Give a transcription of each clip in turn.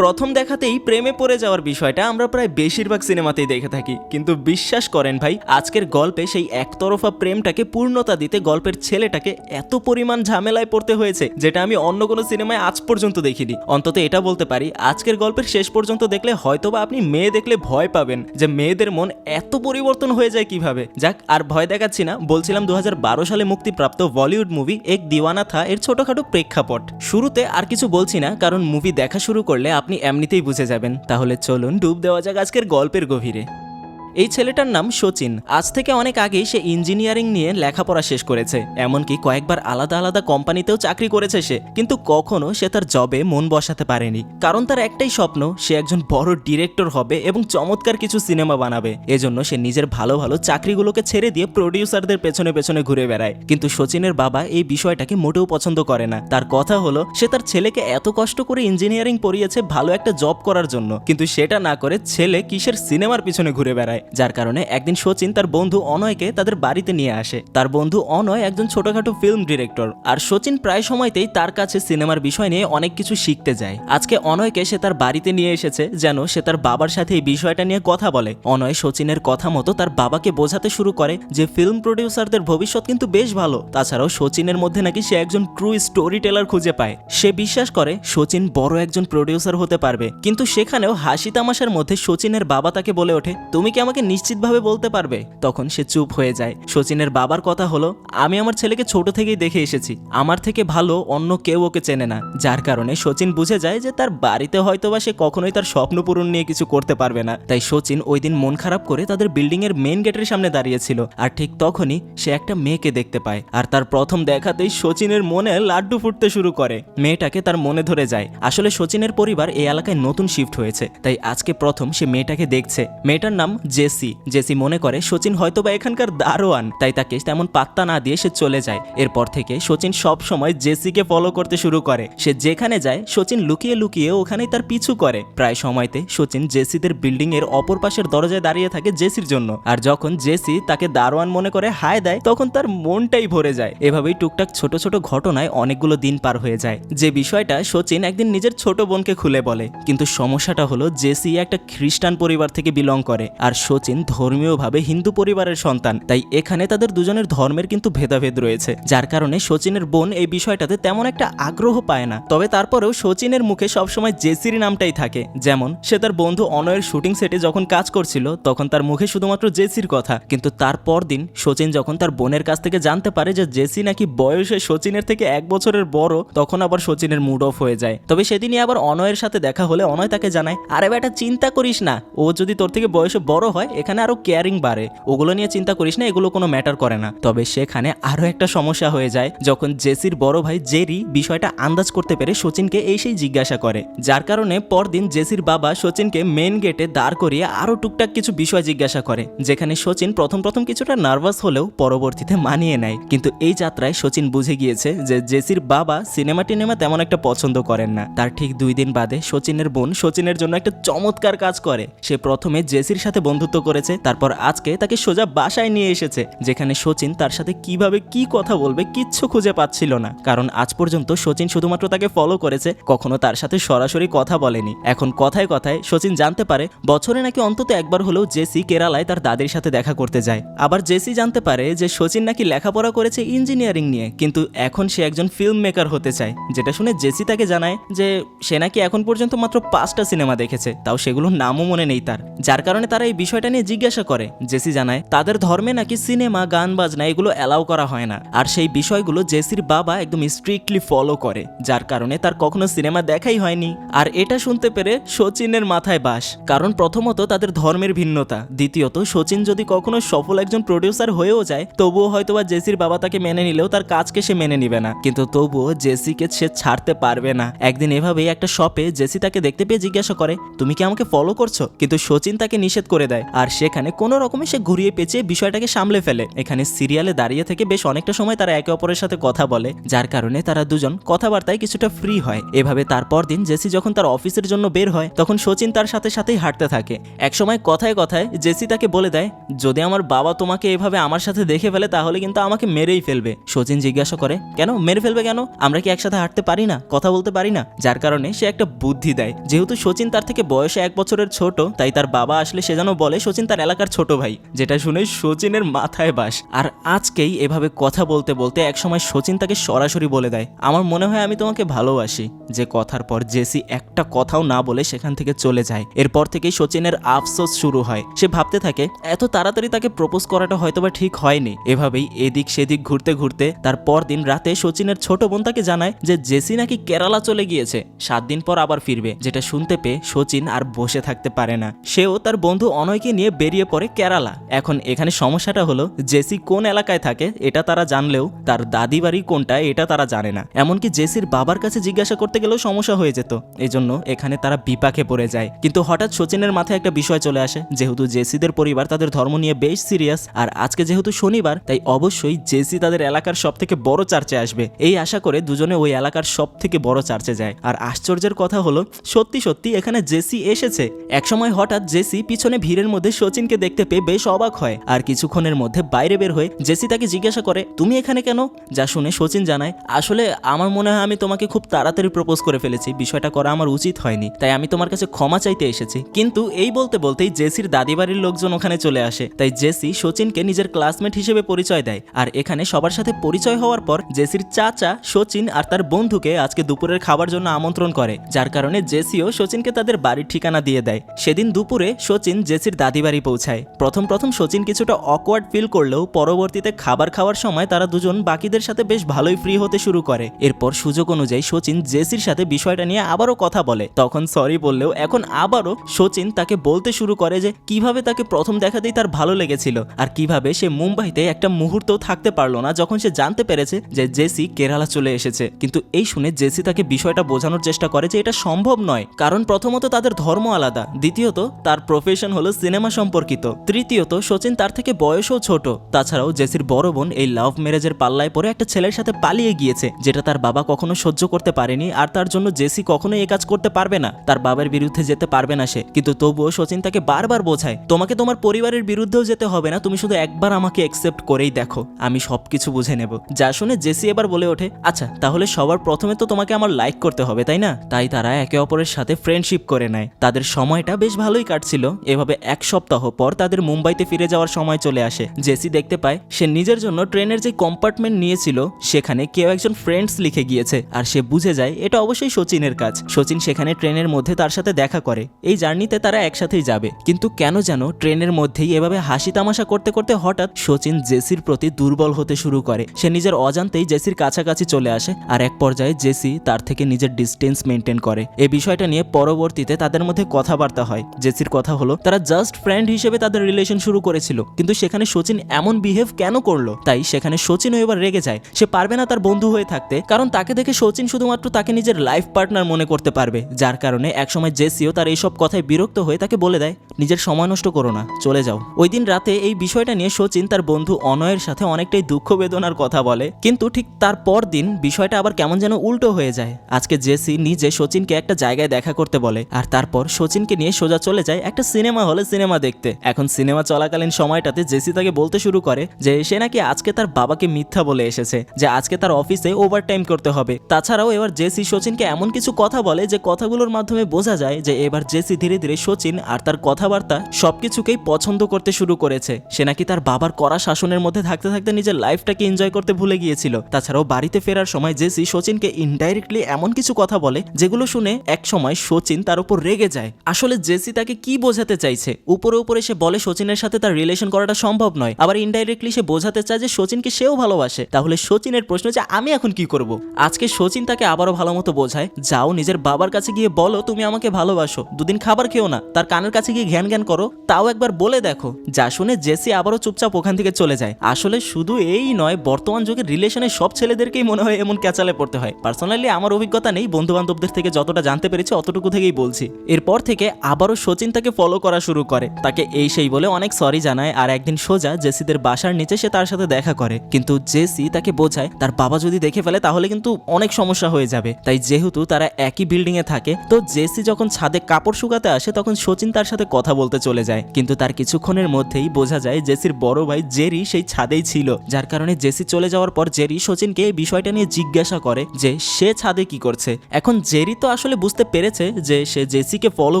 প্রথম দেখাতেই প্রেমে পড়ে যাওয়ার বিষয়টা আমরা প্রায় বেশিরভাগ সিনেমাতেই দেখে থাকি। কিন্তু বিশ্বাস করেন ভাই, আজকের গল্পে সেই একতরফা প্রেমটাকে পূর্ণতা দিতে গল্পের ছেলেটাকে এত পরিমাণ ঝামেলায় পড়তে হয়েছে, যেটা আমি অন্য কোনো সিনেমায় আজ পর্যন্ত দেখিনি। অন্তত এটা বলতে পারি, আজকের গল্পের শেষ পর্যন্ত দেখলে হয়তোবা আপনি মেয়ে দেখলে ভয় পাবেন যে মেয়েদের মন এত পরিবর্তন হয়ে যায় কীভাবে। যাক, আর ভয় দেখাচ্ছি না, বলছিলাম দু হাজার বারো সালে মুক্তিপ্রাপ্ত বলিউড মুভি এক দিওয়ানা থা এর ছোটখাটো প্রেক্ষাপট। শুরুতে আর কিছু বলছি না, কারণ মুভি দেখা শুরু করলে আপনি এমনিতেই বুঝে যাবেন। তাহলে চলুন ডুব দেওয়া যাক আজকের গল্পের গভীরে। এই ছেলেটার নাম সচিন আজ থেকে অনেক আগেই সে ইঞ্জিনিয়ারিং নিয়ে লেখাপড়া শেষ করেছে। এমনকি কয়েকবার আলাদা আলাদা কোম্পানিতেও চাকরি করেছে সে। কিন্তু কখনো সে তার জবে মন বসাতে পারেনি। কারণ তার একটাই স্বপ্ন, সে একজন বড় ডিরেক্টর হবে এবং চমৎকার কিছু সিনেমা বানাবে। এজন্য সে নিজের ভালো ভালো চাকরিগুলোকে ছেড়ে দিয়ে প্রডিউসারদের পেছনে পেছনে ঘুরে বেড়ায়। কিন্তু সচিনের বাবা এই বিষয়টাকে মোটেও পছন্দ করে না। তার কথা হলো, সে তার ছেলেকে এত কষ্ট করে ইঞ্জিনিয়ারিং পড়িয়েছে ভালো একটা জব করার জন্য। কিন্তু সেটা না করে ছেলে কিসের সিনেমার পিছনে ঘুরে বেড়ায়? যার কারণে একদিন সচিন তার বন্ধু অনয়কে তাদের বাড়িতে নিয়ে আসে। তার বন্ধু অনয় একজন ছোটখাটো ফিল্ম ডিরেক্টর আর সচিন প্রায় সময়তেই তার কাছে সিনেমার বিষয় নিয়ে অনেক কিছু শিখতে যায়। আজকে অনয়কে সে তার বাড়িতে নিয়ে এসেছে, যেন সে তার বাবার সাথে এই বিষয়টা নিয়ে কথা বলে। অনয় সচিনের কথা মতো তার বাবাকে বোঝাতে শুরু করে যে ফিল্ম প্রডিউসারদের ভবিষ্যৎ কিন্তু বেশ ভালো। তাছাড়াও সচিনের মধ্যে নাকি সে একজন ট্রু স্টোরি টেলার খুঁজে পায়। সে বিশ্বাস করে সচিন বড় একজন প্রডিউসার হতে পারবে। কিন্তু সেখানেও হাসি তামাশার মধ্যে সচিনের বাবা তাকে বলে ওঠে, তুমি কি আমাকে নিশ্চিতভাবে বলতে পারবে। তখন সে চুপ হয়ে যায়। সচিনের বাবার কথা হলো, আমি আমার ছেলেকে ছোট থেকেই দেখে এসেছি। আমার থেকে ভালো অন্য কেউ ওকে চেনে না। যার কারণে সচিন বুঝে যায় যে তার বাড়িতে হয়তোবা সে কখনোই তার স্বপ্ন পূরণ নিয়ে কিছু করতে পারবে না। তাই সচিন ওই দিন মন খারাপ করে তাদের বিল্ডিং এর মেন গেটের সামনে দাঁড়িয়েছিল। আর ঠিক তখনই সে একটা মেয়েকে দেখতে পায়। আর তার প্রথম দেখাতেই সচিনের মনে লাড্ডু ফুটতে শুরু করে। মেয়েটাকে তার মনে ধরে যায়। আসলে সচিনের পরিবার এই এলাকায় নতুন শিফট হয়েছে। তাই আজকে প্রথম সে মেয়েটাকে দেখছে। মেয়েটার নাম জেসি। জেসি মনে করে সচিন হয়তোবা এখানকার দারোয়ান। তাই তাকে তেমন পাত্তা না দিয়ে সে চলে যায়। এরপর থেকে সচিন সব সময় জেসিকে ফলো করতে শুরু করে। সে যেখানে যায় সচিন লুকিয়ে লুকিয়ে ওখানেই তার পিছু করে। প্রায় সময়তে সচিন জেসিদের বিল্ডিং এর অপর পাশের দরজায় দাঁড়িয়ে থাকে জেসির জন্য। আর যখন জেসি তাকে দারোয়ান মনে করে হায় দেয়, তখন তার মনটাই ভরে যায়। এভাবেই টুকটাক ছোট ছোট ঘটনায় অনেকগুলো দিন পার হয়ে যায়। যে বিষয়টা সচিন একদিন নিজের ছোট বোনকে খুলে বলে। কিন্তু সমস্যাটা হলো, জেসি একটা খ্রিস্টান পরিবার থেকে বিলং করে। আর সচিন ধর্মীয়ভাবে হিন্দু পরিবারের সন্তান। তাই এখানে তাদের দুজনের ধর্মের কিন্তু ভেদাভেদ রয়েছে। যার কারণে শচীনের বোন এই বিষয়টাতে তেমন একটা আগ্রহ পায় না। তবে তারপরেও শচীনের মুখে সবসময় জেসির নামটাই থাকে। যেমন, সে তার বন্ধু অনয়ের শুটিং সেটে যখন কাজ করছিল, তখন তার মুখে শুধুমাত্র জেসির কথা। কিন্তু তারপর দিন শচীন যখন তার বোনের কাছ থেকে জানতে পারে যে জেসি নাকি বয়সে শচীনের থেকে এক বছরের বড়, তখন আবার শচীনের মুড অফ হয়ে যায়। তবে সেদিনই আবার অনয়ের সাথে দেখা হলে অনয় তাকে জানায়, আরে বেটা, চিন্তা করিস না। ও যদি তোর থেকে বয়সে বড় হয় এখানে আরও কেয়ারিং বাড়ে। ওগুলো নিয়ে চিন্তা করিস না, এগুলো কোনো ম্যাটার করে না। তবে সেখানে আরও একটা সমস্যা হয়ে যায়, যখন জেসির বড় ভাই জেরি বিষয়টা আন্দাজ করতে পেরে সচিনকে এই সেই জিজ্ঞাসা করে। যার কারণে পরদিন জেসির বাবা সচিনকে মেন গেটে দাঁড় করিয়ে আরও টুকটাক কিছু বিষয় জিজ্ঞাসা করে, যেখানে সচিন প্রথম প্রথম কিছুটা নার্ভাস হলেও পরবর্তীতে মানিয়ে নেয়। কিন্তু এই যাত্রায় সচিন বুঝে গিয়েছে যে জেসির বাবা সিনেমা টিনেমা তেমন একটা পছন্দ করেন না। তার ঠিক দুই দিন বাদে সচিনের বোন সচিনের জন্য একটা চমৎকার কাজ করে। সে প্রথমে জেসির সাথে বন্ধুত্ব করেছে, তারপর আজকে তাকে সোজা বাসায় নিয়ে এসেছে, যেখানে সচিন তার সাথে কীভাবে কি কথা বলবে কিচ্ছু খুঁজে পাচ্ছিল না। কারণ আজ পর্যন্ত সচিন শুধুমাত্র তাকে ফলো করেছে, কখনো তার সাথে সরাসরি কথা বলেনি। এখন কথায় কথায় সচিন জানতে পারে, বছরে নাকি অন্তত একবার হলেও জেসি কেরালায় তার দাদির সাথে দেখা করতে যায়। আবার জেসি জানতে পারে যে সচিন নাকি লেখাপড়া করেছে ইঞ্জিনিয়ারিং নিয়ে, কিন্তু এখন সে একজন ফিল্ম মেকার হতে চায়, যেটা শুনে জেসি তাকে জানায় যে সে নাকি এখন পর্যন্ত মাত্র পাঁচটা সিনেমা দেখেছে, তাও সেগুলোর নামও মনে নেই তার। যার কারণে তারা এই বিষয়টা নিয়ে জিজ্ঞাসা করে। জেসি জানায়, তাদের ধর্মে নাকি সিনেমা, গান, বাজনা, এগুলো অ্যালাউ করা হয় না। আর সেই বিষয়গুলো জেসির বাবা একদম স্ট্রিক্টলি ফলো করে, যার কারণে তার কখনো সিনেমা দেখাই হয়নি। আর এটা শুনতে পেরে সচিনের মাথায় বাস, কারণ প্রথমত তাদের ধর্মের ভিন্নতা। দ্বিতীয়ত সচিন যদি কখনো সফল একজন প্রডিউসার হয়েও যায়, তবুও হয়তোবা জেসির বাবা তাকে মেনে নিলেও তার কাজকে সে মেনে নিবে না। কিন্তু তবুও জেসিকে সে ছাড়তে পারবে না। একদিন এভাবেই একটা শপে জেসি তাকে দেখতে পেয়ে জিজ্ঞাসা করে, তুমি কি আমাকে ফলো করছ? কিন্তু সচিন তাকে নিষেধ করে দেয়। আর সেখানে কোনো রকমে সে ঘুরিয়ে পেঁচিয়ে বিষয়টাকে সামলে ফেলে। এখানে সিরিয়ালে দাঁড়িয়ে থেকে বেশ অনেকটা সময় তারা একে অপরের সাথে কথা বলে, যার কারণে তারা দুজন কথাবার্তায় কিছুটা ফ্রি হয়। এভাবে তারপর দিন জেসি যখন তার অফিসের জন্য বের হয়, তখন সচিন তার সাথে সাথেই হাঁটতে থাকে। একসময় কথায় কথায় জেসি তাকে বলে দেয়, যদি আমার বাবা তোমাকে এভাবে আমার সাথে দেখে ফেলে, তাহলে কিন্তু আমাকে মেরেই ফেলবে। সচিন জিজ্ঞাসা করে, কেন? মেরে ফেলবে কেন? আমরা কি একসাথে হাঁটতে পারি না? কথা বলতে পারি না? যার কারণে সে একটা বুদ্ধি দেয়। যেহেতু সচিন তার থেকে বয়সে এক বছরের ছোট, তাই তার বাবা আসলে সে যেন বলে সচিন তার এলাকার ছোট ভাই, যেটা শুনে সচিনের মাথায় বাস। আর আজকেই এভাবে কথা বলতে বলতে একসময় সচিন তাকে সরাসরি বলে দেয়, আমার মনে হয় আমি তোমাকে ভালোবাসি। যে কথার পর জেসি একটা কথাও না বলে সেখান থেকে চলে যায়। এরপর থেকেই সচিনের আফসোস শুরু হয়। সে ভাবতে থাকে, এত তাড়াতাড়ি তাকে প্রপোজ করাটা হয়তোবা ঠিক হয়নি। এভাবেই এদিক সেদিক ঘুরতে ঘুরতে তার পরদিন রাতে সচিনের ছোট বোন তাকে জানায় যে জেসি নাকি কেরালা চলে গিয়েছে। সাত দিন পর আবার ফিরবে, যেটা শুনতে পেয়ে সচিন আর বসে থাকতে পারে না। সেও তার বন্ধু অনয়কে নিয়ে বেরিয়ে পড়ে কেরালা। এখন এখানে সমস্যাটা হলো, জেসি কোন এলাকায় থাকে এটা তারা জানলেও, তার দাদি বাড়ি কোনটা এটা তারা জানে না। এমনকি জেসির বাবার কাছে জিজ্ঞাসা করতে গেলেও সমস্যা হয়ে যেত। এজন্য এখানে তারা বিপাকে পড়ে যায়। কিন্তু হঠাৎ সচিনের মাথায় একটা বিষয় চলে আসে, যেহেতু জেসিদের পরিবার তাদের ধর্ম নিয়ে বেশ সিরিয়াস, আর আজকে যেহেতু শনিবার, তাই অবশ্যই জেসি তাদের এলাকার সব থেকে বড় চার্চে আসবে। এই আশা করে দুজনে ওই এলাকার সব থেকে বড় চার্চে যায়। আর আশ্চর্যের কথা হলো, সত্যি সত্যি এখানে জেসি এসেছে। একসময় হঠাৎ জেসি পিছনে ভিড়ের মধ্যে সচিনকে দেখতে পেয়ে বেশ অবাক হয়। আর কিছুক্ষণের মধ্যে বাইরে বের হয়ে জেসি তাকে জিজ্ঞাসা করে, তুমি এখানে কেন? যা শুনে সচিন জানায়, আসলে আমার মনে হয় আমি তোমাকে খুব তাড়াতাড়ি প্রপোজ করে ফেলেছি। বিষয়টা করা আমার উচিত হয়নি, তাই আমি তোমার কাছে ক্ষমা চাইতে এসেছি। কিন্তু এই বলতে বলতেই জেসির দাদি বাড়ির লোকজন ওখানে চলে আসে। তাই জেসি সচিনকে নিজের ক্লাসমেট হিসেবে পরিচয় দেয়। আর এখানে সবার সাথে পরিচয় হওয়ার পর জেসির চাচা সচিন আর তার বন্ধুকে আজকে দুপুরের খাবার জন্য আমন্ত্রণ করে। যার কারণে জেসিও সচিনকে তাদের বাড়ির ঠিকানা দিয়ে দেয়। সেদিন দুপুরে সচিন জেসির দাদি বাড়ি পৌঁছায়। প্রথম প্রথম সচিন কিছুটা অকওয়ার্ড ফিল করলেও পরবর্তীতে খাবার খাওয়ার সময় তারা দুজন বাকিদের সাথে বেশ ভালোই ফ্রি হতে শুরু করে। এরপর সুযোগ অনুযায়ী সচিন জেসির সাথে বিষয়টা নিয়ে আবারও কথা বলে। তখন সরি বললেও এখন আবারও সচিন তাকে বলতে শুরু করে যে কীভাবে তাকে প্রথম দেখাতেই তার ভালো লেগেছিল আর কীভাবে সে মুম্বাইতে একটা মুহূর্তও থাকতে পারল না যখন সে জানতে পেরেছে যে জেসি কেরালা চলে এসেছে। কিন্তু এই শুনে জেসি তাকে বিষয়টা বোঝানোর চেষ্টা করে যে এটা সম্ভব নয়, কারণ প্রথমত তাদের ধর্ম আলাদা, দ্বিতীয়ত তার প্রফেশন হলো সিনেমা সম্পর্কিত। তৃতীয়ত সচিন তার থেকে বয়সও ছোট। তাছাড়াও জেসির বড় বোন এই লাভ ম্যারেজের পাল্লায় পরে একটা ছেলের সাথে পালিয়ে গিয়েছে, যেটা তার বাবা কখনো সহ্য করতে পারেনি আর তার জন্য জেসি কখনোই এ কাজ করতে পারবে না। তার বাবার বিরুদ্ধে যেতে পারবে না সে। কিন্তু তবুও সচিন তাকে বারবার বোঝায়, তোমাকে তোমার পরিবারের বিরুদ্ধেও যেতে হবে না, তুমি শুধু একবার আমাকে একসেপ্ট করেই দেখো। আমি সবকিছু বুঝে নেব। যা শুনে জেসি এবার বলে ওঠে আচ্ছা তাহলে সবার প্রথমে তো তোমাকে আমার লাইক করতে হবে, তাই না? তাই তারা একে অপরের সাথে ফ্রেন্ডশিপ করে নেয়। তাদের সময়টা বেশ ভালোই কাটছিল। এভাবে এক সপ্তাহ পর তাদের মুম্বাইতে ফিরে যাওয়ার সময় চলে আসে। জেসি দেখতে পায়, সে নিজের জন্য ট্রেনের যে কম্পার্টমেন্ট নিয়েছিল, সেখানে কেউ একজন ফ্রেন্ডস লিখে গিয়েছে, আর সে বুঝে যায় এটা অবশ্যই সচিনের কাজ। সচিন সেখানে ট্রেনের মধ্যে তার সাথে দেখা করে। এই জার্নিতে তারা একসাথেই যাবে। কিন্তু কেন যেন ট্রেনের মধ্যেই এভাবে হাসি তামাশা করতে করতে হঠাৎ সচিন জেসির প্রতি দুর্বল হতে শুরু করে। সে নিজের অজান্তেই জেসির কাছাকাছি চলে আসে, আর এক পর্যায়ে জেসি তার থেকে নিজের ডিস্টেন্স মেনটেন করে। এই বিষয়টা নিয়ে পরবর্তীতে তাদের মধ্যে কথাবার্তা হয়। জেসির কথা হলো, তারা জাস্ট ফ্রেন্ড হিসেবে তাদের রিলেশন শুরু করেছিল। কিন্তু সেখানে সচিন এমন বিহেভ কেন করল? তাই সেখানে সচিনও এবার রেগে যায়। সে পারবে না তার বন্ধু হয়ে থাকতে, কারণ তাকে দেখে সচিন শুধুমাত্র তাকে নিজের লাইফ পার্টনার মনে করতে পারবে, যার কারণে একসময় জেসিও তার এইসব কথায় বিরক্ত হয়ে তাকে বলে দেয়, নিজের সময় নষ্ট করো না, চলে যাও। ওই দিন রাতে এই বিষয়টা নিয়ে সচিন তার বন্ধু অনয়ের সাথে অনেকটাই দুঃখ বেদনার কথা বলে। কিন্তু ঠিক তার পর দিন বিষয়টা আবার কেমন যেন উল্টো হয়ে যায়। আজকে জেসি নিজে সচিনকে একটা জায়গায় দেখা করতে বলে, আর তারপর সচিনকে নিয়ে সোজা চলে যায় একটা সিনেমা হলে সিনেমা দেখতে। এখন সিনেমা চলাকালীন সময়টাতে জেসি তাকে বলতে শুরু করে যে সে নাকি আজকে তার বাবাকে মিথ্যা বলে এসেছে, যে আজকে তার অফিসে ওভার টাইম করতে হবে। তাছাড়াও এবার জেসি সচিনকে এমন কিছু কথা বলে যে কথাগুলোর মাধ্যমে বোঝা যায় যে এবার জেসি ধীরে ধীরে সচিন আর তার কথাবার্তা সবকিছুকেই পছন্দ করতে শুরু করেছে। সে নাকি তার বাবার কড়া শাসনের মধ্যে থাকতে থাকতে নিজের লাইফটাকে এনজয় করতে ভুলে গিয়েছিল। তাছাড়াও বাড়িতে ফেরার সময় জেসি সচিনকে ইনডাইরেক্টলি এমন কিছু কথা বলে, যেগুলো শুনে এক সময় সচিন তার উপর রেগে যায়। আসলে জেসি তাকে কি বোঝাতে চাইছে? উপরে উপরে সে বলে সচিনের সাথে তার রিলেশন করাটা সম্ভব নয়। আবার ইনডাইরেক্টলি সে বোঝাতে চায় যে সচিনকে সেও ভালোবাসে। তাহলে সচিনের প্রশ্ন যে, আমি এখন কি করব? আজকে সচিন তাকে আবারও ভালো মতো বোঝায়, যাও নিজের বাবার কাছে গিয়ে বলো তুমি আমাকে ভালোবাসো। দুদিন খাবার খেও না। তার কানের কাছে গিয়ে ঘ্যান ঘ্যান করো। তাও একবার বলে দেখো। যা শুনে জেসি আবারও চুপচাপ ওখান থেকে চলে যায়। আসলে শুধু এই নয়, বর্তমান যুগের রিলেশনের সব ছেলেদেরকেই মনে হয় এমন ক্যাচালে পড়তে হয়। পার্সোনালি আমার অভিজ্ঞতা নেই। বন্ধু বান্ধবদের থেকে যতটা জানতে পেরেছি, অতটুকু থেকেই বলছি। এরপর থেকে আবারও সচিন তাকে ফলো করা শুরু করে। তাকে এই সেই বলে অনেক সরি জানায় আর একদিন সোজা জেসিদের বাসার নিচে সে তার সাথে দেখা করে। কিন্তু জেসি তাকে বোঝায়, তার বাবা যদি দেখে ফেলে তাহলে কিন্তু অনেক সমস্যা হয়ে যাবে। তাই যেহেতু তারা একই বিল্ডিং এ থাকে, তো জেসি যখন ছাদে কাপড় শুকাতে আসে তখন সচিন তার সাথে কথা বলতে চলে যায়। কিন্তু তার কিছুক্ষণের মধ্যেই বোঝা যায় জেসির বড় ভাই জেরি সেই ছাদেই ছিল। যার কারণে জেসি চলে যাওয়ার পর জেরি সচিনকে এই বিষয়টা নিয়ে জিজ্ঞাসা করে যে, সে ছাদে কি করছে? এখন জেরি তো আসলে বুঝতে পেরেছে যে সে জেসিকে ফলো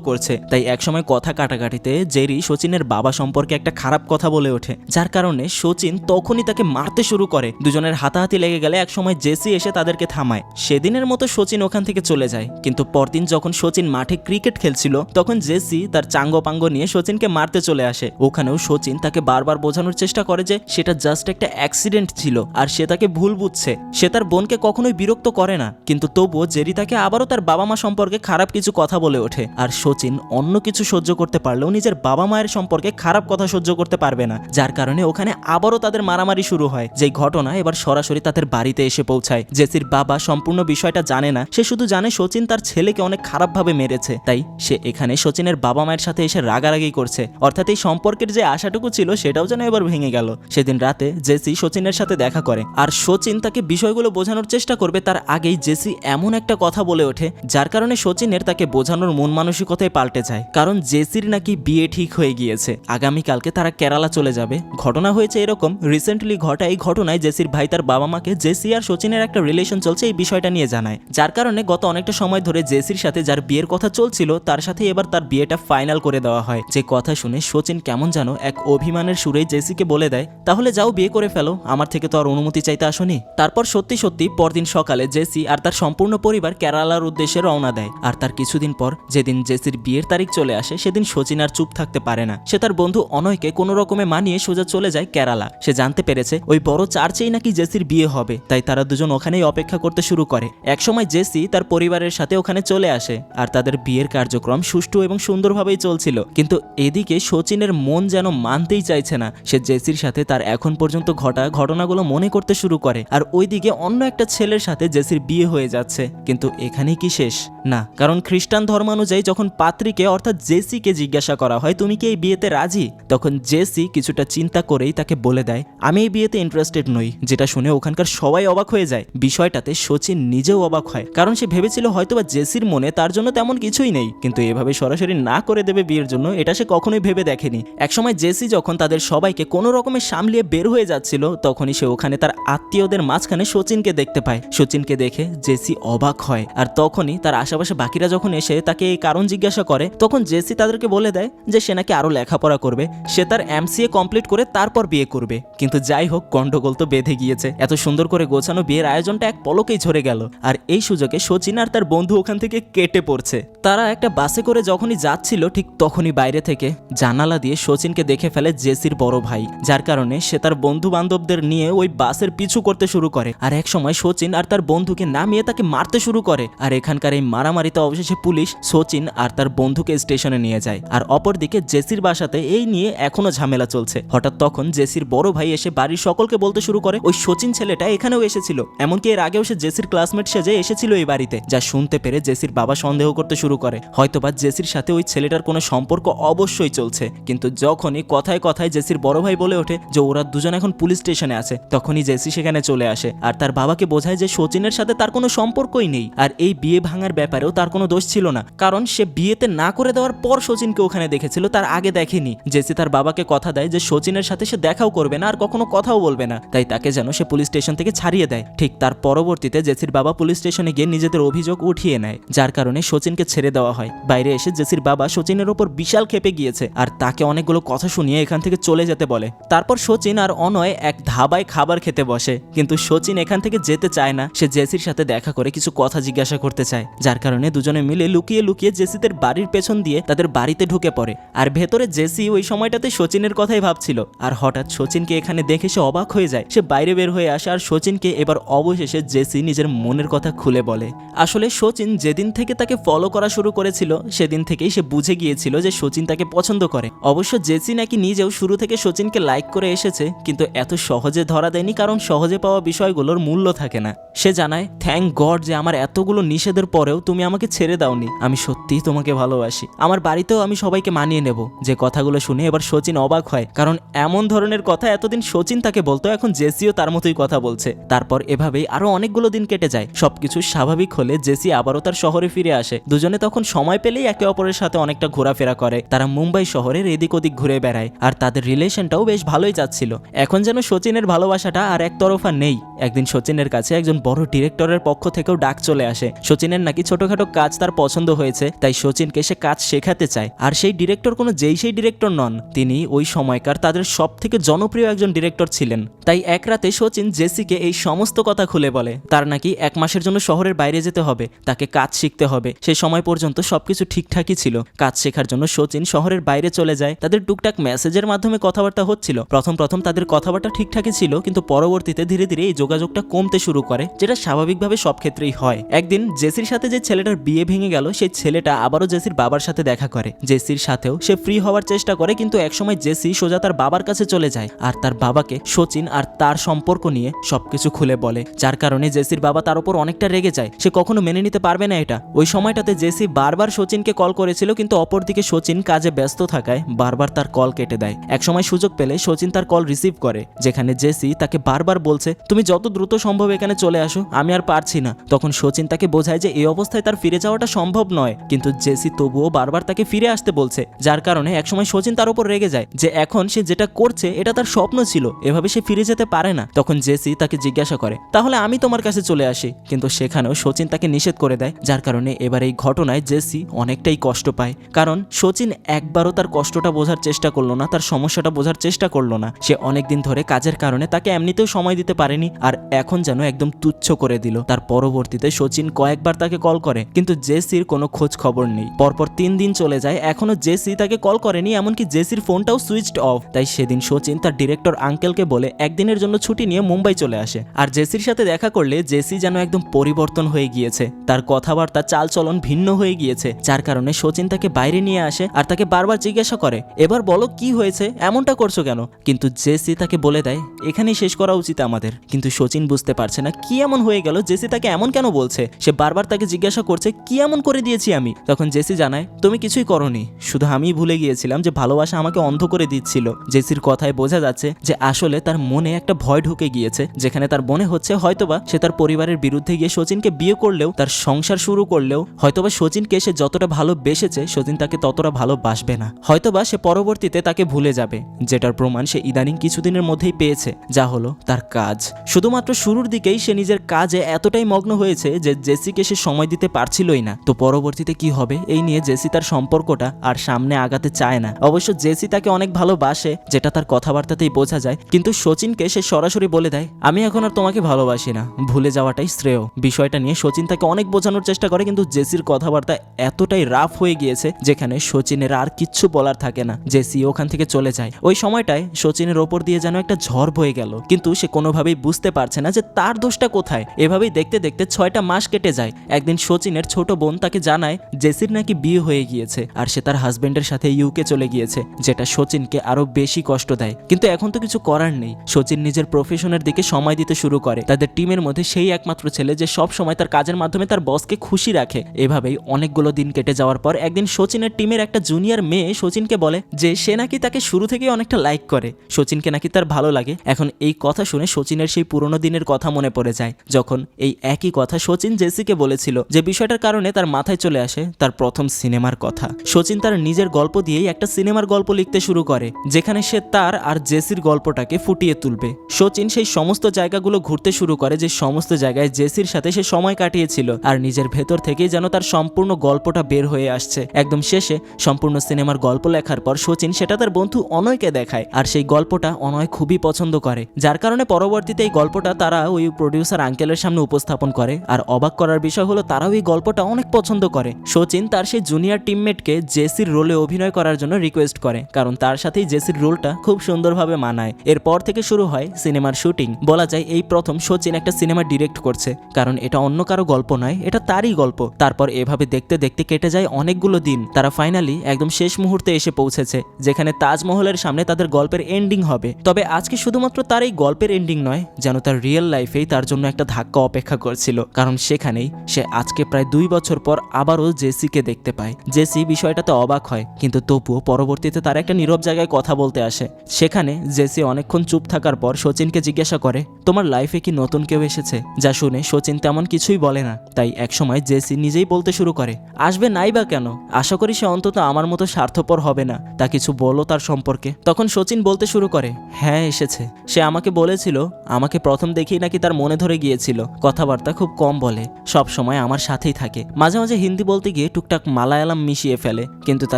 করছে। তাই একসময় কথা কাটাকাটিতে জেরি সচিনের বাবা সম্পর্কে একটা খারাপ কথা বলে ওঠে, যার কারণে সচিন তখনই তাকে মারতে শুরু করে। দুজনের হাতাহাতি লেগে গেলে একসময় জেসি এসে তাদেরকে থামায়। সেদিনের মতো সচিন ওখান থেকে চলে যায়। কিন্তু পরদিন যখন সচিন মাঠে ক্রিকেট খেলছিল, তখন জেসি তার চাঙ্গ পাঙ্গ নিয়ে সচিনকে মারতে চলে আসে। ওখানেও সচিন তাকে বারবার বোঝানোর চেষ্টা করে যে সেটা জাস্ট একটা অ্যাক্সিডেন্ট ছিল, আর সে তাকে ভুল বুঝছে। সে তার বোনকে কখনোই বিরক্ত করে না। কিন্তু তবুও জেরি তাকে আবারও তার বাবা মা সম্পর্কে খারাপ কিছু কথা বলে ওঠে, আর সচিন অন্য কিছু সহ্য করতে পারলেও নিজের বাবা মায়ের সম্পর্কে খারাপ কথা সহ্য করতে পারবে না, যার কারণে ওখানে আবারও তাদের মারামারি শুরু হয়। যেই ঘটনা এবার সরাসরি তাদের বাড়িতে এসে পৌঁছায়। জেসির বাবা সম্পূর্ণ বিষয়টা জানে না, সে শুধু জানে সচিন তার ছেলেকে অনেক খারাপভাবে মেরেছে। তাই সে এখানে সচিনের বাবা মায়ের সাথে এসে রাগারাগি করছে। অর্থাৎ এই সম্পর্কের যে আশাটুকু ছিল, সেটাও যেন এবার ভেঙে গেল। সেদিন রাতে জেসি সচিনের সাথে দেখা করে। আর সচিন তাকে বিষয়গুলো বোঝানোর চেষ্টা করবে তার আগেই জেসি এমন একটা কথা বলে ওঠে, যার কারণে সচিনের তাকে বোঝানোর মন মানসিকতায় পাল্টে যায়। কারণ জেসির নাকি বিয়ে ঠিক হয়ে গিয়েছে। আগামীকালকে তারা কেরালা চলে যাবে। ঘটনা হয়েছে এরকম রিসেন্টলি ঘটা এই ঘটনায় জেসির ভাই তার বাবা মাকে জেসি আর সচিনের একটা রিলেশন চলছে এই বিষয়টা নিয়ে জানায়। যার কারণে গত অনেকটা সময় ধরে জেসির সাথে যার বিয়ের কথা চলছিল, তার সাথে এবার তার বিয়েটা ফাইনাল করে দেওয়া হয়। যে কথা শুনে সচিন কেমন যেন এক অভিমানের সুরেই জেসিকে বলে দেয়, তাহলে যাও বিয়ে করে ফেলো, আমার থেকে তো আর অনুমতি চাইতে আসনি। তারপর সত্যি সত্যি পরদিন সকালে জেসি আর তার সম্পূর্ণ পরিবার কেরালার উদ্দেশ্যে রওনা দেয়। আর তার কিছুদিন পর, যেদিন জেসির বিয়ের তারিখ চলে আসে, সেদিন সচিন আর চুপ থাকতে পারে না। সে তার বন্ধু অনয়কে কোনো রকমে মানিয়ে সোজা চলে যায় কেরালা। সে জানতে পেরেছে ওই বড় চার্চেই নাকি জেসির বিয়ে হবে। তাই তারা দুজন ওখানেই অপেক্ষা করতে শুরু করে। একসময় জেসি তার পরিবারের সাথে ওখানে চলে আসে আর তাদের বিয়ের কার্যক্রম সুষ্ঠু এবং সুন্দরভাবেই চলছিল। কিন্তু এদিকে সচিনের মন যেন মানতেই চাইছে না। সে জেসির সাথে তার এখন পর্যন্ত ঘটা ঘটনাগুলো মনে করতে শুরু করে আর ওইদিকে অন্য একটা ছেলের সাথে জেসির বিয়ে হয়ে যাচ্ছে। কিন্তু এখানেই কি শেষ? না, কারণ খ্রিস্টান ধর্মানুযায়ী যখন পাত্রীকে অর্থাৎ জেসিকে জিজ্ঞাসা করা হয় তুমি কি এই বিয়েতে রাজি? তখন জেসি কিছুটা চিন্তা করেই তাকে বলে দেয়, আমি এই বিয়েতে ইন্টারেস্টেড নই। যেটা শুনে ওখানকার সবাই অবাক হয়ে যায়। বিষয়টাতে সচিন নিজেও অবাক হয়, কারণ সে ভেবেছিল হয়তোবা জেসির মনে তার জন্য তেমন কিছুই নেই। কিন্তু এভাবে সরাসরি না করে দেবে বিয়ের জন্য, এটা সে কখনোই ভেবে দেখেনি। একসময় জেসি যখন তাদের সবাইকে কোনো রকমে সামলিয়ে বের হয়ে যাচ্ছিল, তখনই সে ওখানে তার আত্মীয়দের মাঝখানে সচিনকে দেখতে পায়। সচিনকে দেখে জেসি অবাক হয়, আর তখনই তার আশেপাশে বাকিরা যখন এসে তাকে এই কারণ জিজ্ঞাসা করে, তখন জেসি তাদেরকে বলে দেয় যে সে নাকি আরও লেখাপড়া করবে, সে তার এমসিএ কমপ্লিট করে তারপর বিয়ে করবে। কিন্তু যাই হোক, গন্ডগোল তো বেঁধে গিয়েছে। এত সুন্দর করে গোছানো বিয়ের আয়োজনটা এক পলকেই ঝরে গেল। আর এই সুযোগে সচিন আর তার বন্ধু ওখান থেকে কেটে পড়ছে। তারা একটা বাসে করে যখনই যাচ্ছিল, ঠিক তখনই বাইরে থেকে জানালা দিয়ে সচিনকে দেখে ফেলে জেসির বড় ভাই, যার কারণে সে তার বন্ধু বান্ধবদের নিয়ে ওই বাসের পিছু করতে শুরু করে। আর এক সময় সচিন আর তার বন্ধুকে নামিয়ে তাকে মারতে শুরু করে। আর এখানকার এই মারামারিতে অবশেষে পুলিশ সচিন আর তার বন্ধুকে স্টেশনে নিয়ে যায়। আর অপরদিকে জেসির বাসাতে এই নিয়ে এখনও ঝামেলা চলছে। হঠাৎ তখন জেসির বড় ভাই এসে বাড়ির সকলকে বলতে শুরু করে, ওই সচিন ছেলেটা এখানেও এসেছিল। এমনকি এর আগেও সে জেসির ক্লাসমেট সেজে এসেছিল এই বাড়িতে, যা শুনতে পেরে জেসির বাবা সন্দেহ করতে শুরু করে। হয়তোবা জেসির সাথে ওই ছেলেটার কোনো সম্পর্ক অবশ্যই চলছে, কিন্তু যখনই কথায় কথায় জেসির বড় ভাই বলে ওঠে যে ওরা দুজন এখন পুলিশ স্টেশনে আছে, তখনই জেসি সেখানে চলে আসে, আর তার বাবাকে বোঝায় যে সচিনের সাথে তার কোনো সম্পর্কই নেই, আর এই বিয়ে ভাঙার ব্যাপারেও তার কোনো দোষ ছিল না, কারণ সে বিয়েতে না করে দেওয়ার পর সচিনকে ওখানে দেখেছিল, তার আগে দেখেনি। জেসি তার বাবাকে কথা দেয় যে, সচিনের সাথে সে দেখাও করবে না আর কখনো কথাও বলবে না। তাই তাকে যেন সে পুলিশ স্টেশন থেকে ছাড়িয়ে দেয়। ঠিক তার পরবর্তীতে জেসির বাবা পুলিশ স্টেশনে গিয়ে নিজেদের অভিযোগ উঠিয়ে নেয়, যার কারণে সচিনকে ছেড়ে দেওয়া হয়। বাইরে এসে জেসির বাবা সচিনের ওপর বিশাল ক্ষেপে গিয়েছে আর তাকে অনেকগুলো কথা শুনিয়ে এখান থেকে চলে যেতে বলে। তারপর সচিন আর অনয় এক ধাবায় খাবার খেতে বসে। কিন্তু সচিন এখান থেকে যেতে চায় না। সে জেসির সাথে দেখা করে কিছু কথা জিজ্ঞাসা করতে চায়, যার কারণে দুজনে মিলে লুকিয়ে লুকিয়ে জেসিদের বাড়ির পেছন দিয়ে তাদের বাড়িতে ঢুকে পড়ে। আর ভেতরে জেসি ওই সময়টাতে সচিনের কথাই ভাবছিল। আর হঠাৎ সচিনকে এখানে দেখে সে অবাক হয়ে যায়। সে বাইরে বের হয়ে আসে আর সচিনকে এবার অবশেষে জেসি নিজের মনের কথা খুলে বলে। আসলে সচিন যেদিন থেকে তাকে ফলো করা শুরু করেছিল, সেদিন থেকেই সে বুঝে গিয়েছিল যে সচিন তাকে পছন্দ করে। অবশ্য জেসি নাকি নিজেও শুরু থেকে সচিনকে লাইক করে এসেছে, কিন্তু এত সহজে ধরা দেয়নি কারণ সহজে পাওয়া বিষয়গুলোর মূল্য থাকে না। সে জানায় থ্যাংক গড যে আমার এতগুলো নিষেধের পরেও তুমি আমাকে ছেড়ে দাওনি। আমি সত্যিই তোমাকে ভালোবাসি। আমার বাড়িতেও আমি সবাইকে মানিয়ে নেব। যে কথাগুলো শুনে এবার সচিন অবাক হয়, কারণ এমন ধরনের কথা এতদিন সচিন তাকে বলতো, এখন জেসিও তার মতোই কথা বলছে। তারপর এভাবেই আরও অনেকগুলো দিন কেটে যায়। সবকিছু স্বাভাবিক হলে জেসি আবারও তার শহরে ফিরে আসে। দুজনে তখন সময় পেলেই একে অপরের সাথে অনেকটা ঘোরাফেরা করে। তারা মুম্বাই শহরের এদিক ওদিক ঘুরে বেড়ায়, আর তাদের রিলেশনটাও বেশ ভালোই যাচ্ছিল। এখন যেন সচিনের ভালোবাসাটা আর একতরফা নেই। একদিন সচিনের কাছে একজন বড় ডিরেক্টরের পক্ষ থেকেও ডাক চলে আসে। সচিনের নাকি ছোটখাটো কাজ তার পছন্দ হয়েছে, তাই সচিনকে সে কাজ শেখাতে চায়, আর সেই ডিরেক্টর কোনো যেই সেই ডিরেক্টর নন, তিনি ওই সময়কার তাদের সব থেকে জনপ্রিয় একজন ডিরেক্টর ছিলেন। তাই এক রাতে সচিন জেসিকে এই সমস্ত কথা খুলে বলে, তার নাকি এক মাসের জন্য শহরের বাইরে যেতে হবে, তাকে কাজ শিখতে হবে। সেই সময় পর্যন্ত সবকিছু ঠিকঠাকই ছিল। কাজ শেখার জন্য সচিন শহরের বাইরে চলে যায়। তাদের টুকটাক মেসেজের মাধ্যমে কথাবার্তা হচ্ছিল। প্রথম প্রথম তাদের কথাবার্তা ঠিকঠাকই ছিল, কিন্তু পরবর্তীতে ধীরে ধীরে এই যোগাযোগটা কমতে শুরু করে, যেটা স্বাভাবিকভাবে সব ক্ষেত্রেই হয়। একদিন জেসির সাথে যে ছেলেটার বিয়ে ভেঙে গেল, সেই ছেলেটা আবারও জেসির বাবার সাথে দেখা করে। জেসির সাথেও সে ফ্রি হওয়ার চেষ্টা করে, কিন্তু একসময় জেসি সোজা তার বাবার কাছে চলে যায় আর তার বাবাকে সচিন আর তার সম্পর্ক নিয়ে সবকিছু খুলে বলে, যার কারণে জেসির বাবা তার উপর অনেকটা রেগে যায়। সে কখনো মেনে নিতে পারবে না এটা। ওই সময়টাতে জেসি বারবার সচিনকে কল করেছিল, কিন্তু অপরদিকে সচিন কাজে ব্যস্ত থাকায় বারবার তার কল কেটে দেয়। একসময় সুযোগ পেলে সচিন তার কল রিসিভ করে, যেখানে জেসি তাকে বারবার বলছে, তুমি যত দ্রুত সম্ভব এখানে চলে আসো, আমি আর পারছি না। তখন সচিন তাকে বোঝায় যে, এই অবস্থায় তার ফিরে যাওয়াটা সম্ভব নয়। কিন্তু জেসি তবুও বারবার তাকে ফিরে আসতে বলছে। যার কারণে একসময় সচিন তার উপর রেগে যায় যে এখন সে যেটা করছে, এটা তার স্বপ্ন ছিল। এভাবে সে ফিরে যেতে পারে না। তখন জেসি তাকে জিজ্ঞাসা করে, তাহলে আমি তোমার কাছে চলে আসি। কিন্তু সেখানেও সচিন তাকে নিষেধ করে দেয়, যার কারণে এবার এই ঘটনায় জেসি অনেকটাই কষ্ট পায়। কারণ সচিন একবারও তার কষ্টটা বোঝার চেষ্টা করল না, তার সমস্যাটা বোঝার চেষ্টা করল না। সে অনেকদিন ধরে কাজের কারণে তাকে এমনিতেও সময় দিতে পারেনি আর এখন যেন একদম তুচ্ছ করে দিল। তার পরবর্তীতে সচিন কয়েকবার তাকে কল করে, কিন্তু জেসির কোনো খোঁজ খবর নেই। পরপর তিন দিন চলে যায়, এখনও জেসি তাকে কল করেনি, এমনকি জেসির ফোনটাও সুইচড অফ। তাই সেদিন সচিন তার ডিরেক্টর আঙ্কেলকে বলে, একদিনের জন্য ছুটি নিয়ে মুম্বাই চলে আসে। আর জেসির সাথে দেখা করলে জেসি যেন একদম পরিবর্তন হয়ে গিয়েছে। তার কথাবার্তা, চালচলন ভিন্ন হয়ে গিয়েছে, যার কারণে সচিন তাকে বাইরে নিয়ে আসে আর তাকে বারবার জিজ্ঞাসা করে, এবার বলো কি হয়েছে? এমনটা করছ কেন? কিন্তু জেসি তাকে বলে দেয়, এখানেই শেষ করা উচিত আমাদের। কিন্তু সচিন বুঝতে পারছে না, কি এমন হয়ে গেল? জেসি তাকে এমন কেন বলছে? সে বারবার তাকে জিজ্ঞাসা করছে, কি এমন করে দিয়েছি আমি? তখন জেসি জানায়, তুমি কিছুই করনি, শুধু আমিই ভুলে গিয়েছিলাম যে ভালোবাসা আমাকে অন্ধ করে দিচ্ছিল। জেসির কথায় বোঝা যাচ্ছে যে আসলে তার মনে একটা ভয় ঢুকে গিয়েছে, যেখানে তার মনে হচ্ছে হয়তোবা সে তার পরিবারের বিরুদ্ধে গিয়ে সচিনকে বিয়ে করলেও, তার সংসার শুরু করলেও, হয়তোবা সচিনকে সে যতটা ভালোবেসেছে, সচিন তাকে ততটা ভালোবাসবে না। হয়তোবা সে পরবর্তীতে তাকে ভুলে যাবে, যেটার প্রমাণ সে ইদানিং কিছুদিনের মধ্যেই পেয়েছে, যা হলো তার কাজ। শুধুমাত্র শুরুর দিকেই সে নিজের কাজে এতটাই মগ্ন হয়েছে যে জেসিকে সে সময় দিতে পারছিলই না। তো পরবর্তীতে কি হবে? এই নিয়ে জেসি তার সম্পর্কটা আর সামনে আগাতে চায় না। অবশ্য জেসি তাকে অনেক ভালোবাসে, যেটা তার কথাবার্তাতেই বোঝা যায়। কিন্তু সচিনকে সে সরাসরি বলে দেয়, আমি এখন আর তোমাকে ভালোবাসি না। ভুলে যাওয়াটাই শ্রেয়। বিষয়টা নিয়ে সচিন তাকে অনেক বোঝানোর চেষ্টা করে, কিন্তু জেসির কথাবার্তা এতটাই রাফ হয়ে গিয়েছে, যেখানে সচিনের আর কিচ্ছু বলার থাকে না। জেসি ওখান থেকে চলে যায়। ওই সময়টায় সচিনের ওপর দিয়ে যেন একটা ঝড় বয়ে গেল। কিন্তু সে কোনোভাবেই বুঝতে পারছে না যে তার দোষটা কোথায়। এভাবেই দেখতে দেখতে ছয়টা মাস কেটে যায়। একদিন সচিনের ছোট বোন তাকে জানায়, জেসির নাকি বিয়ে হয়ে গিয়েছে। আর সে তার হাজবেন্ডের সাথে ইউকে চলে গিয়েছে, যেটা সচিনকে আরও বেশি কষ্ট দেয়। কিন্তু এখন তো কিছু করার নেই। সচিন নিজের প্রফেশনের দিকে সময় দিতে শুরু করে। তাদের টিমের মধ্যে সেই একমাত্র ছেলে যে সব সময় তার কাজের মাধ্যমে তার বসকে খুশি রাখে। এভাবেই অনেকগুলো দিন কেটে যাওয়ার পর একদিন সচিনের টিমের একটা জুনিয়র মেয়ে সচিনকে বলে যে, সে নাকি তাকে শুরু থেকেই অনেকটা লাইক করে। সচিনকে নাকি তার ভালো লাগে। এখন এই কথা শুনে সচিনের সেই পুরনো দিনের কথা মনে পড়ে যায়। যখন এই একই কথা সচিন জেসিকে বলেছিল যে, বিষয়টার কারণে তার মাথায় চলে আসে তার প্রথম সিনেমার কথা। সচিন তার নিজের গল্প দিয়েই একটা সিনেমার গল্প লিখতে শুরু করে, যেখানে সে তার আর জেসির গল্পটাকে ফুটিয়ে তুলবে। সচিন সেই সমস্ত জায়গাগুলো ঘুরতে শুরু করে যে সমস্ত জায়গায় জেসির সাথে সে সময় কাটিয়েছিল, আর নিজের ভেতর থেকেই যেন তার সম্পূর্ণ গল্পটা বের হয়ে আসছে। একদম শেষে সম্পূর্ণ সিনেমার গল্প লেখার পর সচিন সেটা তার বন্ধু অনয়কে দেখায়, আর সেই গল্পটা অনয় খুবই পছন্দ করে। যার কারণে পরবর্তীতে এই গল্পটা তারা ওই প্রডিউসার আঙ্কেলের সামনে উপস্থাপন করে, আর অবাক করার বিষয় হলো তারাও এই গল্পটা অনেক পছন্দ করে। সচিন তার সেই জুনিয়র টিমমেটকে জেসির রোলে অভিনয় করার জন্য রিকোয়েস্ট করে, কারণ তার সাথেই জেসির রোলটা খুব সুন্দরভাবে মানায়। এরপর থেকে শুরু হয় সিনেমার শুটিং বলা যায় এই প্রথম সচিন একটা সিনেমা ডিরেক্ট করছে, কারণ এটা অন্য কারও গল্প নয়, এটা তারই গল্প। তারপর এভাবে দেখতে দেখতে কেটে যায় অনেকগুলো দিন। তারা ফাইনালি একদম শেষ মুহূর্তে এসে পৌঁছেছে, যেখানে তাজমহলের সামনে তাদের গল্পের এন্ডিং হবে। তবে আজকে শুধুমাত্র তার এই গল্পের এন্ডিং নয়, যেন তার রিয়েল লাইফেই তার জন্য একটা ধাক্কা অপেক্ষা করছিল, কারণ সেখানেই সে আজকে প্রায় দুই বছর পর আবারও জেসিকে দেখতে পায়। জেসি বিষয়টাতে অবাক হয়, কিন্তু তবুও পরবর্তীতে তার একটা নীরব জায়গায় কথা বলতে আসে। সেখানে জেসি অনেকক্ষণ চুপ থাকার পর সচিনকে জিজ্ঞাসা করে, তোমার লাইফে কি নতুন কেউ এসেছে? যা শুনে সচিন তেমন কিছুই বলে না। তাই একসময় জেসি নিজেই বলতে শুরু করে, আসবে নাই বা কেন? আশা করি সে অন্তত আমার মতো স্বার্থপর হবে না। তা কিছু বলো তার সম্পর্কে। তখন সচিন বলতে শুরু করে হ্যাঁ এসেছে। সে আমাকে বলেছিল, আমাকে প্রথম দেখেই নাকি তার মনে ধরে গিয়েছিল। কথাবার্তা খুব কম বলে সব সময় আমার সাথেই থাকে। মাঝে মাঝে হিন্দি বলতে গিয়ে টুকটাক মালায়ালাম মিশিয়ে ফেলে, কিন্তু তার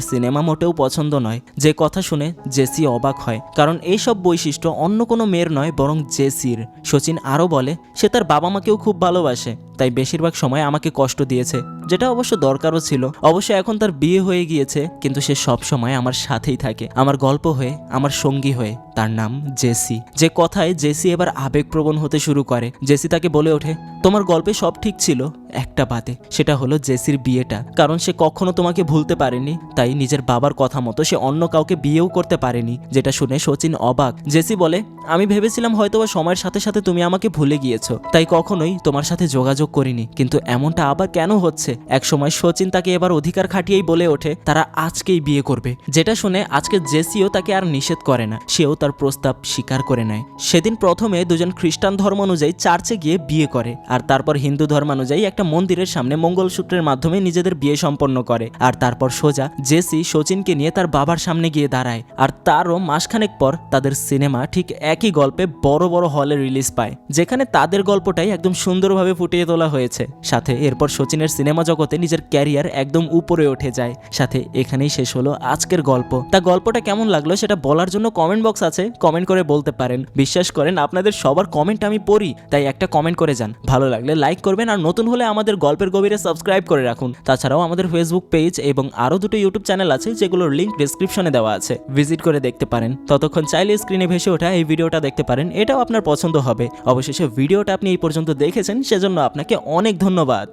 সিনেমা মোটেও পছন্দ নয়। যে কথা শুনে জেসি অবাক হয়, কারণ এইসব বৈশিষ্ট্য অন্য কোনো মেয়ের নয়, বরং জেসির। সচিন আরও বলে, সে তার বাবা মাকেও খুব ভালোবাসে, তাই বেশিরভাগ সময় আমাকে কষ্ট দিয়েছে। যেটা অবশ্য দরকারও ছিল। অবশ্য এখন তার বিয়ে হয়ে গিয়েছে, কিন্তু সে সব সময় আমার সাথেই থাকে। আমার গল্প হয়ে, আমার সঙ্গী হয়ে, তার নাম জেসি। যে কথায় জেসি এবার আবেগপ্রবণ হতে শুরু করে। জেসি তাকে বলে ওঠে, তোমার গল্পে সব ঠিক ছিল, একটা বাদে সেটা হলো জেসির বিয়েটা। কারণ সে কখনো তোমাকে ভুলতে পারেনি, তাই নিজের বাবার কথা মতো সে অন্য কাউকে বিয়েও করতে পারেনি, যেটা শুনে সচিন অবাক। জেসি বলে, আমি ভেবেছিলাম হয়তোবা সময়ের সাথে সাথে তুমি আমাকে ভুলে গিয়েছো, তাই কখনোই তোমার সাথে যোগাযোগ করিনি। কিন্তু এমনটা আবার কেন হচ্ছে? একসময় সচিন তাকে এবার অধিকার খাটিয়েই বলে ওঠে, তারা আজকেই বিয়ে করবে। যেটা শুনে আজকে জেসিও তাকে আর নিষেধ করে না। সেও তার প্রস্তাব স্বীকার করে নেয়। সেদিন প্রথমে দুজন খ্রিস্টান ধর্ম অনুযায়ী চার্চে গিয়ে বিয়ে করে আর তারপর হিন্দু ধর্মানুযায়ী একটা মন্দিরের সামনে মঙ্গলসূত্রের মাধ্যমে নিজেদের বিয়ে সম্পন্ন করে আর তারপর সোজা জেসি সচিনকে নিয়ে তার বাবার সামনে গিয়ে দাঁড়ায় আর তারও মাসখানেক পর তাদের সিনেমা ঠিক একই গল্পে বড় বড় হলে রিলিজ পায়, যেখানে তাদের গল্পটাই একদম সুন্দরভাবে ফুটিয়ে তোলা হয়েছে। সাথে এরপর সচিনের সিনেমা জগতে নিজের ক্যারিয়ার একদম উপরে উঠে যায়। সাথে এখানেই শেষ হলো আজকের গল্প। তা গল্পটা কেমন লাগল সেটা বলার জন্য কমেন্ট বক্স আছে কমেন্ট করে বলতে পারেন। বিশ্বাস করেন, আপনাদের সবার কমেন্ট আমি পড়ি, তাই একটা কমেন্ট করে যান। ভালো লাগলে লাইক করবেন আর নতুন হলে আমাদের গল্পের গভীরে সাবস্ক্রাইব করে রাখুন। তাছাড়াও আমাদের ফেসবুক পেজ এবং আরও দুটো ইউটিউব চ্যানেল আছে, যেগুলোর লিঙ্ক ডিসক্রিপশনে দেওয়া আছে। ভিজিট করে দেখতে পারেন। ততক্ষণ চাইলে স্ক্রিনে ভেসে ওঠা এই ভিডিওটা দেখতে পারেন, এটাও আপনার পছন্দ হবে। অবশেষে ভিডিওটা আপনি এই পর্যন্ত দেখেছেন, সেজন্য আপনাকে অনেক ধন্যবাদ।